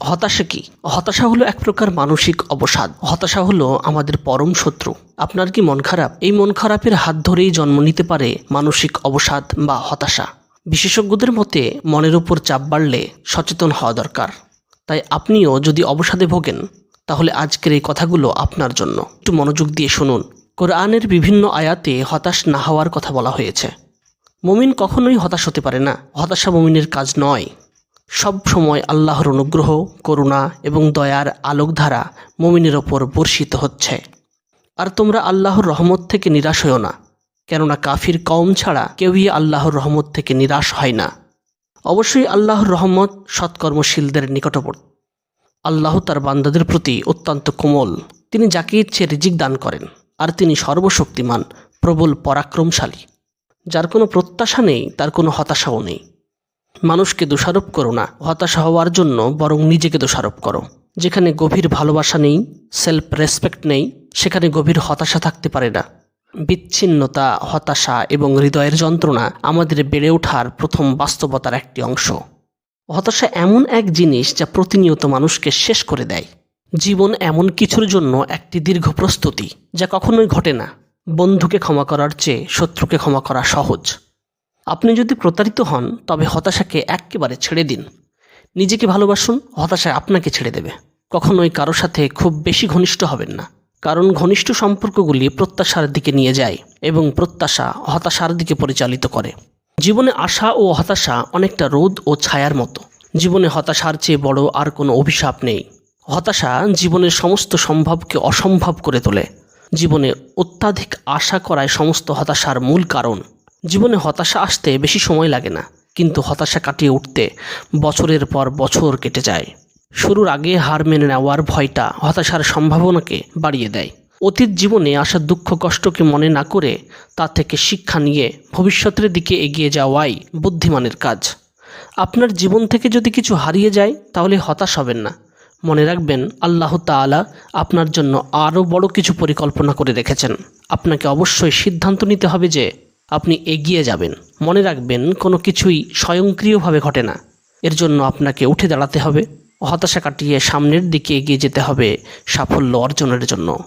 হতাশা কি? হতাশা হলো এক প্রকার মানসিক অবসাদ। হতাশা হলো আমাদের পরম শত্রু। আপনার কি মন খারাপ? এই মন খারাপের হাত ধরেই জন্ম নিতে পারে মানসিক অবসাদ বা হতাশা। বিশেষজ্ঞদের মতে, মনের উপর চাপ বাড়লে সচেতন হওয়া দরকার। তাই আপনিও যদি অবসাদে ভোগেন, তাহলে আজকের এই কথাগুলো আপনার জন্য। একটু মনোযোগ দিয়ে শুনুন। কোরআনের বিভিন্ন আয়াতে হতাশ না হওয়ার কথা বলা হয়েছে। মমিন কখনোই হতাশ হতে পারে না। হতাশা মমিনের কাজ নয়। সব সময় আল্লাহর অনুগ্রহ, করুণা এবং দয়ার আলোকধারা মমিনের ওপর বর্ষিত হচ্ছে। আর তোমরা আল্লাহর রহমত থেকে নিরাশ হও না, কেননা কাফির কম ছাড়া কেউই আল্লাহর রহমত থেকে নিরাশ হয় না। অবশ্যই আল্লাহর রহমত সৎকর্মশীলদের নিকটবর্তী। আল্লাহ তার বান্দাদের প্রতি অত্যন্ত কোমল। তিনি যাকে ইচ্ছে রিজিক দান করেন, আর তিনি সর্বশক্তিমান, প্রবল, পরাক্রমশালী। যার কোনো প্রত্যাশা নেই, তার কোনো হতাশাও নেই। মানুষকে দোষারোপ করো না, হতাশা হওয়ার জন্য বরং নিজেকে দোষারোপ করো। যেখানে গভীর ভালোবাসা নেই সেলফ রেসপেক্ট নেই, সেখানে গভীর হতাশা থাকতে পারে না। বিচ্ছিন্নতা, হতাশা এবং হৃদয়ের যন্ত্রণা আমাদের বেড়ে ওঠার প্রথম বাস্তবতার একটি অংশ। হতাশা এমন এক জিনিস যা প্রতিনিয়ত মানুষকে শেষ করে দেয়। জীবন এমন কিছুর জন্য একটি দীর্ঘ প্রস্তুতি, যা কখনোই ঘটে না। বন্ধুকে ক্ষমা করার চেয়ে শত্রুকে ক্ষমা করা সহজ। আপনি যদি প্রতারিত হন, তবে হতাশাকে একেবারে ছেড়ে দিন। নিজেকে ভালোবাসুন, হতাশা আপনাকে ছেড়ে দেবে। কখনোই কারও সাথে খুব বেশি ঘনিষ্ঠ হবেন না। কারণ ঘনিষ্ঠ সম্পর্কগুলি প্রত্যাশার দিকে নিয়ে যায় এবং প্রত্যাশা হতাশার দিকে পরিচালিত করে। জীবনে আশা ও হতাশা অনেকটা রোদ ও ছায়ার মতো। জীবনে হতাশার চেয়ে বড় আর কোনো অভিশাপ নেই। হতাশা জীবনের সমস্ত সম্ভবকে অসম্ভব করে তোলে। জীবনে অত্যাধিক আশা করায় সমস্ত হতাশার মূল কারণ। জীবনে হতাশা আসতে বেশি সময় লাগে না, কিন্তু হতাশা কাটিয়ে উঠতে বছরের পর বছর কেটে যায়। শুরুর আগে হার মেনে নেওয়ার ভয়টা হতাশার সম্ভাবনাকে বাড়িয়ে দেয়। অতীত জীবনে আসা দুঃখ কষ্টকে মনে না করে তা থেকে শিক্ষা নিয়ে ভবিষ্যতের দিকে এগিয়ে যাওয়াই বুদ্ধিমানের কাজ। আপনার জীবন থেকে যদি কিছু হারিয়ে যায়, তাহলে হতাশ হবেন না। মনে রাখবেন, আল্লাহ তাআলা আপনার জন্য আরও বড় কিছু পরিকল্পনা করে রেখেছেন। আপনাকে অবশ্যই সিদ্ধান্ত নিতে হবে যে আপনি এগিয়ে যাবেন। মনে রাখবেন, কোনো কিছুই স্বয়ংক্রিয়ভাবে ঘটে না। এর জন্য আপনাকে উঠে দাঁড়াতে হবে, হতাশা কাটিয়ে সামনের দিকে এগিয়ে যেতে হবে সাফল্য অর্জনের জন্য।